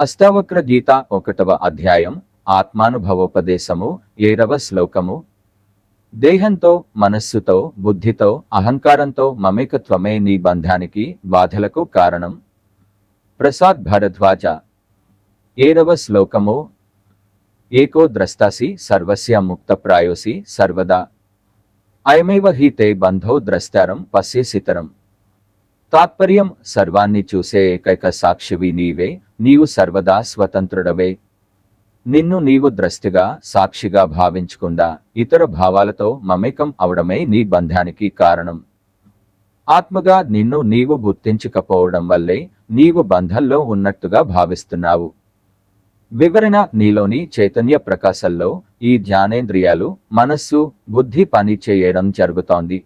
అష్టావక్ర గీత ఒకటవ అధ్యాయం ఆత్మానుభవోపదేశము ఏడవ శ్లోకము. దేహంతో మనస్సుతో బుద్ధితో అహంకారంతో మమేకత్వమే నీ బంధానికి బాధలకు కారణం. ప్రసాద్ భరద్వాజ ఏడవ శ్లోకము. ఏకో ద్రస్తాసి సర్వస్య ముక్త ప్రాయోసి సర్వదా. అయమేవ హి తే బంధో ద్రష్టారం పశ్యేసితరం తాత్పర్యం సర్వాన్ని చూసే ఏకైక సాక్షివి నీవే. నీవు సర్వదా స్వతంత్రుడవే. నిన్ను నీవు ద్రష్టిగా సాక్షిగా భావించకుండా ఇతర భావాలతో మమేకం అవడమే నీ బంధానికి కారణం. ఆత్మగా నిన్ను నీవు గుర్తించకపోవడం వల్లే నీవు బంధంలో ఉన్నట్టుగా భావిస్తున్నావు. వివరణ నీలోని చైతన్య ప్రకాశంలో ఈ ధ్యానేంద్రియాలు మనస్సు బుద్ధి పని చేయడం జరుగుతోంది.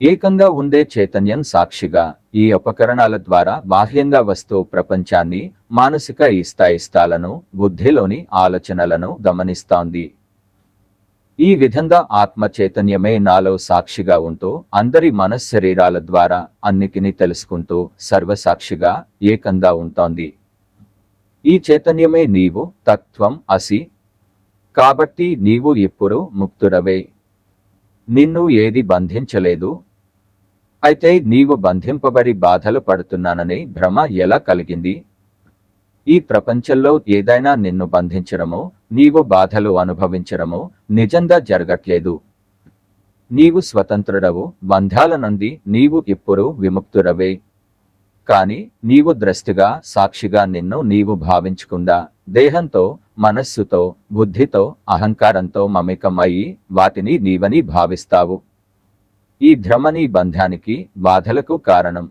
ఏకంగా ఉండే చైతన్యం సాక్షిగా ఈ ఉపకరణాల ద్వారా బాహ్యంగా వస్తూ ప్రపంచాన్ని మానసిక ఇష్టాయిష్టాలను బుద్ధిలోని ఆలోచనలను గమనిస్తోంది. ఈ విధంగా ఆత్మ చైతన్యమే నాలో సాక్షిగా ఉంటూ అందరి మనశ్శరీరాల ద్వారా అన్నిటిని తెలుసుకుంటూ సర్వసాక్షిగా ఏకంగా ఉంటోంది. ఈ చైతన్యమే నీవు తత్వం అసి. కాబట్టి నీవు ఇప్పుడు ముక్తుడవే. నిన్ను ఏది బంధించలేదు అయితే నీవు బంధింపబడి బాధలు పడుతున్నానని భ్రమ ఎలా కలిగింది? ఈ ప్రపంచంలో ఏదైనా నిన్ను బంధించడమో నీవు బాధలు అనుభవించడమో నిజంగా జరగట్లేదు. నీవు స్వతంత్రుడవు బంధాల నుండి నీవు ఇప్పుడు విముక్తుడవే. కాని నీవు ద్రష్టిగా సాక్షిగా నిన్ను నీవు భావించకుండా దేహంతో మనస్సుతో బుద్ధితో అహంకారంతో మమేకమయ్యి వాటిని నీవని భావిస్తావు. ఈ భ్రమని బంధానికి బాధలకు కారణం.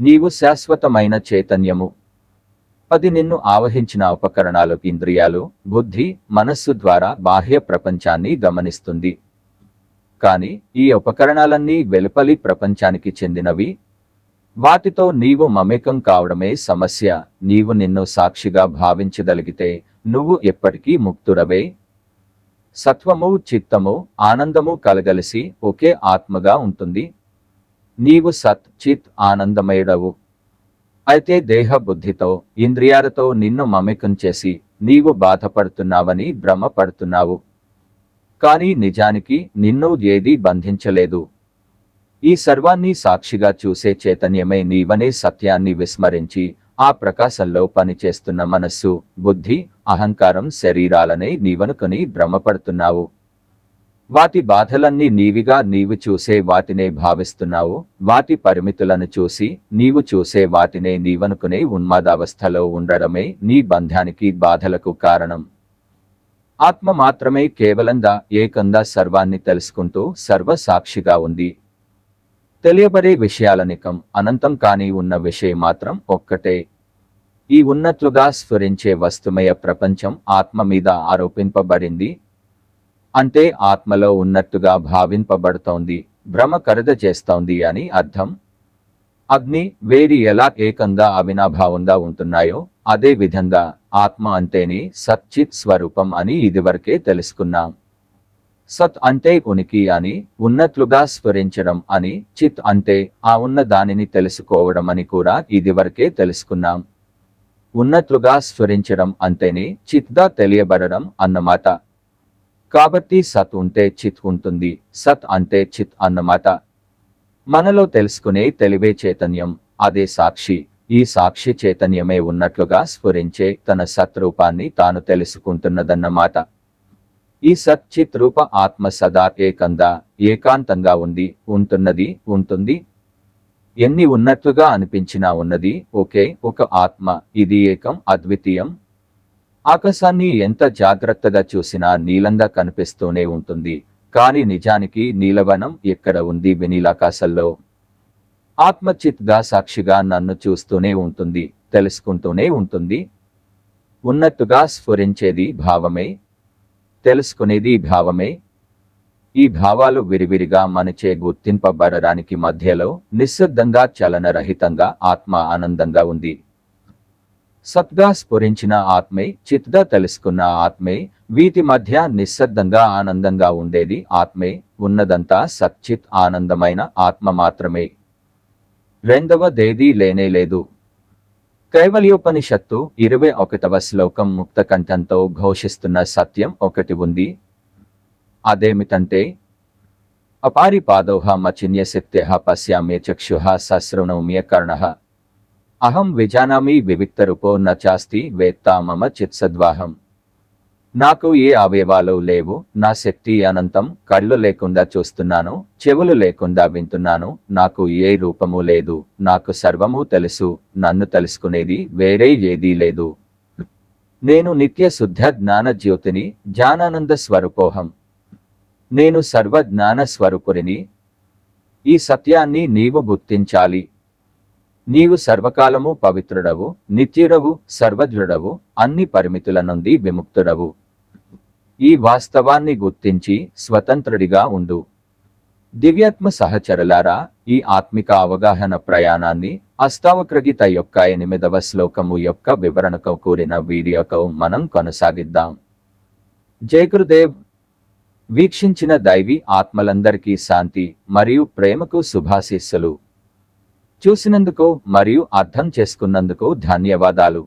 నీవు శాశ్వతమైన చైతన్యము. అది నిన్ను ఆవహించిన ఉపకరణాలు ఇంద్రియాలు బుద్ధి మనస్సు ద్వారా బాహ్య ప్రపంచాన్ని గమనిస్తుంది. కాని ఈ ఉపకరణాలన్నీ వెలుపలి ప్రపంచానికి చెందినవి. వాటితో నీవు మమేకం కావడమే సమస్య. నీవు నిన్ను సాక్షిగా భావించగలిగితే నువ్వు ఎప్పటికీ ముక్తురవే సత్వము చిత్తము ఆనందము కలగలిసి ఒకే ఆత్మగా ఉంటుంది. నీవు సత్ చిత్ ఆనందమయుడవు. అయితే దేహ బుద్ధితో ఇంద్రియాలతో నిన్ను మమేకం చేసి నీవు బాధపడుతున్నావని భ్రమపడుతున్నావు. కానీ నిజానికి నిన్ను ఏదీ బంధించలేదు. ఈ సర్వాన్ని సాక్షిగా చూసే చైతన్యమే నీవనే సత్యాన్ని విస్మరించి ఆ ప్రకాశంలో పనిచేస్తున్న మనస్సు బుద్ధి అహంకారం శరీరాలనే నీవనుకొని భ్రమపడుతున్నావు. వాటి బాధలన్నీ నీవిగా నీవు చూసే వాటినే భావిస్తున్నావు. వాటి పరిమితులను చూసి నీవు చూసే వాటినే నీవనుకునే ఉన్మాదావస్థలో ఉండడమే నీ బంధానికి బాధలకు కారణం. ఆత్మ మాత్రమే కేవలంగా ఏకంగా సర్వాన్ని తెలుసుకుంటూ సర్వసాక్షిగా ఉంది. తెలియబడే విషయాలనికం అనంతం కాని ఉన్న విషయం మాత్రం ఒక్కటే. ఈ ఉన్నట్లుగా స్ఫురించే వస్తుమయ ప్రపంచం ఆత్మ మీద ఆరోపింపబడింది. అంటే ఆత్మలో ఉన్నట్టుగా భావింపబడుతోంది భ్రమ కరద చేస్తోంది అని అర్థం. అగ్ని వేడి ఎలా ఏకంగా అవినాభావంగా ఉంటున్నాయో అదే విధంగా ఆత్మ అంటేనే సచ్చిత్ స్వరూపం అని ఇదివరకే తెలుసుకున్నాం. సత్ అంటే ఉనికి అని ఉన్నట్లుగా స్ఫరించడం అని చిత్ అంటే ఆ ఉన్న దానిని తెలుసుకోవడం అని కూడా ఇదివరకే తెలుసుకున్నాం. ఉన్నట్లుగా స్ఫురించడం అంటేనే చిత్గా తెలియబడడం అన్నమాట. కాబట్టి సత్ ఉంటే చిత్ ఉంటుంది సత్ అంటే చిత్ అన్నమాట. మనలో తెలుసుకునే తెలివే చైతన్యం అదే సాక్షి. ఈ సాక్షి చైతన్యమే ఉన్నట్లుగా స్ఫురించే తన సత్ రూపాన్ని తాను తెలుసుకుంటున్నదన్నమాట. ఈ సచ్చిత్ రూప ఆత్మ సదా ఏకంగా ఏకాంతంగా ఉంది ఉంటున్నది ఉంటుంది. ఎన్ని ఉన్నట్లుగా అనిపించినా ఉన్నది ఒకే ఒక ఆత్మ ఇది ఏకం అద్వితీయం. ఆకాశాన్ని ఎంత జాగ్రత్తగా చూసినా నీలంగా కనిపిస్తూనే ఉంటుంది. కానీ నిజానికి నీలవనం ఎక్కడ ఉంది వెనీలాకాశంలో ఆత్మచిత్గా సాక్షిగా నన్ను చూస్తూనే ఉంటుంది తెలుసుకుంటూనే ఉంటుంది. ఉన్నట్టుగా స్ఫురించేది భావమే తెలుసుకునేది భావమే. ఈ భావాలు విరివిరిగా మనచే గుర్తింపబడడానికి మధ్యలో నిశ్శబ్దంగా చలనరహితంగా ఆత్మ ఆనందంగా ఉంది. సత్గా స్ఫురించిన ఆత్మే చిత్గా తెలుసుకున్న ఆత్మే వీటి మధ్య నిశ్శబ్దంగా ఆనందంగా ఉండేది ఆత్మే ఉన్నదంతా సచ్చిత్ ఆనందమైన ఆత్మ మాత్రమే. రెండవ దేదీ లేనే లేదు. కైవల్యోపనిషత్తు ఇరవై ఒకటవ శ్లోకం ముక్త కంఠంతో ఘోషిస్తున్న సత్యం ఒకటి ఉంది. అదేమిటంటే అపారిపాదోహ మచిన్యశక్త్య పశ్యామ్య చక్షుః సశృణౌమ్య కర్ణః. అహం విజానామి వివిక్తరుపో నాస్తి చాస్తి వేత్తా మమ చిత్సద్వాహం. నాకు ఏ అవయవాలు లేవు నా శక్తి అనంతం కళ్ళు లేకుండా చూస్తున్నాను చెవులు లేకుండా వింటున్నాను నాకు ఏ రూపము లేదు నాకు సర్వము తెలుసు నన్ను తెలుసుకునేది వేరే ఏదీ లేదు. నేను నిత్య శుద్ధ జ్ఞాన జ్యోతిని జ్ఞానానంద స్వరూపోహం. నేను సర్వ జ్ఞాన స్వరూపురిని ఈ సత్యాన్ని నీవు గుర్తించాలి. నీవు సర్వకాలము పవిత్రుడవు నిత్యుడవు సర్వజ్ఞుడవు అన్ని పరిమితుల నుండి విముక్తుడవు. ఈ వాస్తవాన్ని గుర్తించి స్వతంత్రుడిగా ఉండు. దివ్యాత్మ సహచరులారా ఈ ఆత్మిక అవగాహన ప్రయాణాన్ని అష్టావక్రగీత యొక్క ఎనిమిదవ శ్లోకము యొక్క వివరణకు కూడిన వీడియోకు మనం కొనసాగిద్దాం. జయగురుదేవ్ వీక్షించిన దైవీ ఆత్మలందరికీ శాంతి మరియు ప్రేమకు శుభాశీస్సులు. చూసినందుకు మరియు అర్థం చేసుకున్నందుకు ధన్యవాదాలు.